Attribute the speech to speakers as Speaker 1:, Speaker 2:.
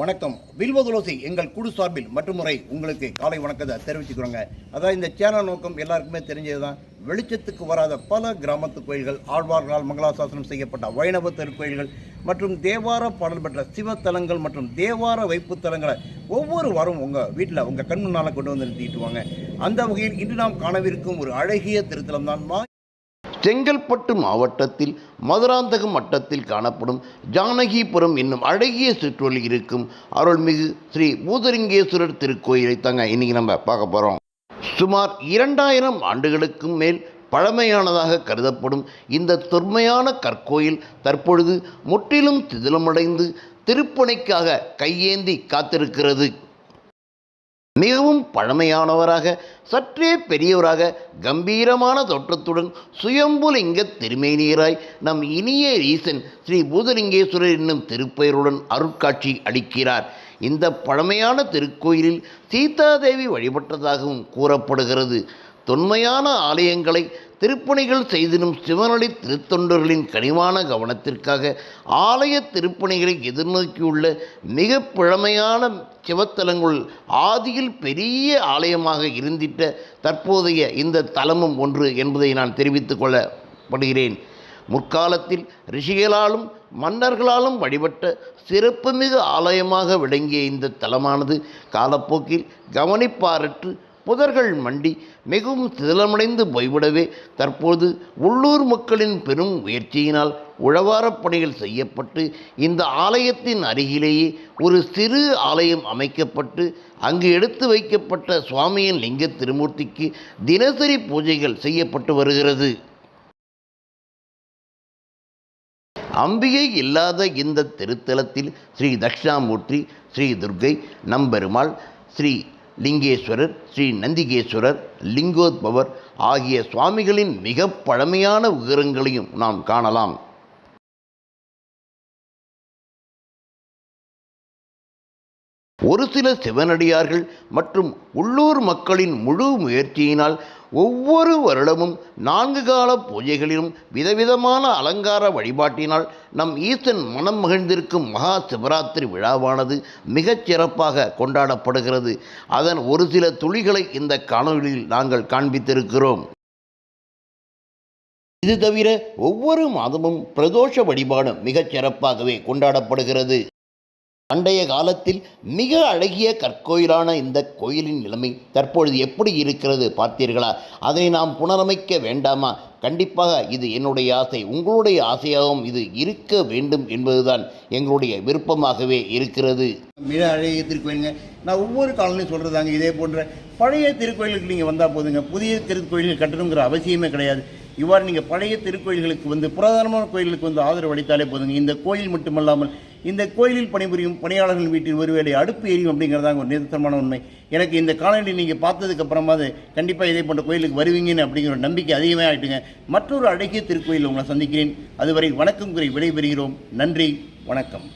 Speaker 1: வணக்கம். வில்வதுளசி எங்கள் குழு சார்பில் மற்றும் முறை உங்களுக்கு காலை வணக்கத்தை தெரிவிச்சுக்கிறோங்க. அதான் இந்த சேனல் நோக்கம் எல்லாருக்குமே தெரிஞ்சது தான் வெளிச்சத்துக்கு வராத பல கிராமத்து கோயில்கள் ஆழ்வார்களால் மங்களாசாசனம் செய்யப்பட்ட வைணவ திருக்கோயில்கள் மற்றும் தேவார பாடல் பெற்ற சிவத்தலங்கள் மற்றும் தேவார வைப்பு தலங்களை ஒவ்வொரு வாரம் உங்கள் வீட்டில் உங்கள் கண் முன்னால் கொண்டு வந்து நிறுத்திட்டு வாங்க. அந்த வகையில் இன்று நாம் காணவிருக்கும் ஒரு அழகிய திருத்தலம் தான் மா
Speaker 2: செங்கல்பட்டு மாவட்டத்தில் மதுராந்தகம் வட்டத்தில் காணப்படும் ஜானகிபுரம் என்னும் அழகிய சிற்றொலி இருக்கும் அருள்மிகு ஸ்ரீ பூதலிங்கேஸ்வரர் திருக்கோயிலை தாங்க இன்னைக்கு நம்ம பார்க்க போகிறோம் சுமார் இரண்டாயிரம் ஆண்டுகளுக்கும் மேல் பழமையானதாக கருதப்படும் இந்த தொன்மையான கற்கோயில் தற்பொழுது முற்றிலும் சிதிலமடைந்து திருப்பணிக்காக கையேந்தி காத்திருக்கிறது. மிகவும் பழமையானவராக சற்றே பெரியவராக கம்பீரமான தோற்றத்துடன் சுயம்புலிங்க திருமேனியராய் நம் இனிய ஈசன் ஸ்ரீ பூதலிங்கேஸ்வரர் என்னும் திருப்பெயருடன் அருட்காட்சி அளிக்கிறார். இந்த பழமையான திருக்கோயிலில் சீதாதேவி வழிபட்டதாகவும் கூறப்படுகிறது. தொன்மையான ஆலயங்களை திருப்பணிகள் செய்திடும் சிவனடி திருத்தொண்டர்களின் கனிவான கவனத்திற்காக ஆலய திருப்பணிகளை எதிர்நோக்கியுள்ள மிக பழமையான சிவத்தலங்கள் ஆதியில் பெரிய ஆலயமாக இருந்திட்ட தற்போதைய இந்த தலமும் ஒன்று என்பதை நான் தெரிவித்துக் கொள்ளப்படுகிறேன். முற்காலத்தில் ரிஷிகளாலும் மன்னர்களாலும் வழிபட்ட சிறப்புமிகு ஆலயமாக விளங்கிய இந்த தலமானது காலப்போக்கில் கவனிப்பாரற்று புதர்கள் மண்டி மிகவும் சிதிலமடைந்து போய்விடவே தற்போது உள்ளூர் மக்களின் பெரும் முயற்சியினால் உழவாரப் பணிகள் செய்யப்பட்டு இந்த ஆலயத்தின் அருகிலேயே ஒரு சிறு ஆலயம் அமைக்கப்பட்டு அங்கு எடுத்து வைக்கப்பட்ட சுவாமியின் லிங்க திருமூர்த்திக்கு தினசரி பூஜைகள் செய்யப்பட்டு வருகிறது. அம்பிகை இல்லாத இந்த திருத்தலத்தில் ஸ்ரீ தக்ஷாமூர்த்தி ஸ்ரீ துர்கை நம்பெருமாள் ஸ்ரீ லிங்கேஸ்வரர் ஸ்ரீ நந்திகேஸ்வரர் லிங்கோத்பவர் ஆகிய சுவாமிகளின் மிக பழமையான விவரங்களையும் நாம் காணலாம். ஒரு சில சிவனடியார்கள் மற்றும் உள்ளூர் மக்களின் முழு முயற்சியினால் ஒவ்வொரு வருடமும் நான்கு கால பூஜைகளிலும் விதவிதமான அலங்கார வழிபாட்டினால் நம் ஈசன் மனம் மகிழ்ந்திருக்கும் மகா சிவராத்திரி விழாவானது மிகச் சிறப்பாக கொண்டாடப்படுகிறது. அதன் ஒரு சில துளிகளை இந்த காணொலியில் நாங்கள் காண்பித்திருக்கிறோம். இது தவிர ஒவ்வொரு மாதமும் பிரதோஷ வழிபாடு மிகச் சிறப்பாகவே கொண்டாடப்படுகிறது. பண்டைய காலத்தில் மிக அழகிய கற்கோயிலான இந்த கோயிலின் நிலைமை தற்பொழுது எப்படி இருக்கிறது பார்த்தீர்களா? அதை நாம் புனரமைக்க வேண்டாமா? கண்டிப்பாக இது என்னுடைய ஆசை உங்களுடைய ஆசையாகவும் இது இருக்க வேண்டும் என்பதுதான் எங்களுடைய விருப்பமாகவே இருக்கிறது.
Speaker 1: மிக அழகிய திருக்கோயிலுங்க. நான் ஒவ்வொரு காலனியும் சொல்கிறதாங்க இதே போன்ற பழைய திருக்கோயிலுக்கு நீங்கள் வந்தால் போதுங்க. புதிய திருக்கோயில்கள் கட்டணுங்கிற அவசியமே கிடையாது. இவ்வாறு நீங்கள் பழைய திருக்கோயில்களுக்கு வந்து புராதனமான கோயில்களுக்கு வந்து ஆதரவு அளித்தாலே போதுங்க. இந்த கோயில் மட்டுமல்லாமல் இந்த கோயிலில் பணிபுரியும் பணியாளர்கள் வீட்டில் ஒருவேளை அடுப்பு எரியும் அப்படிங்கிறதாங்க ஒரு நிறுத்தமான உண்மை. எனக்கு இந்த காலநிலை நீங்கள் பார்த்ததுக்கு அப்புறமாவது கண்டிப்பாக இதே போன்ற கோயிலுக்கு வருவீங்கன்னு அப்படிங்கிற ஒரு நம்பிக்கை அதிகமாக ஆகிட்டுங்க மற்றொரு அழகிய திருக்கோயிலில் உங்களை சந்திக்கிறேன். அதுவரை வணக்கம் குறை விடைபெறுகிறோம். நன்றி. வணக்கம்.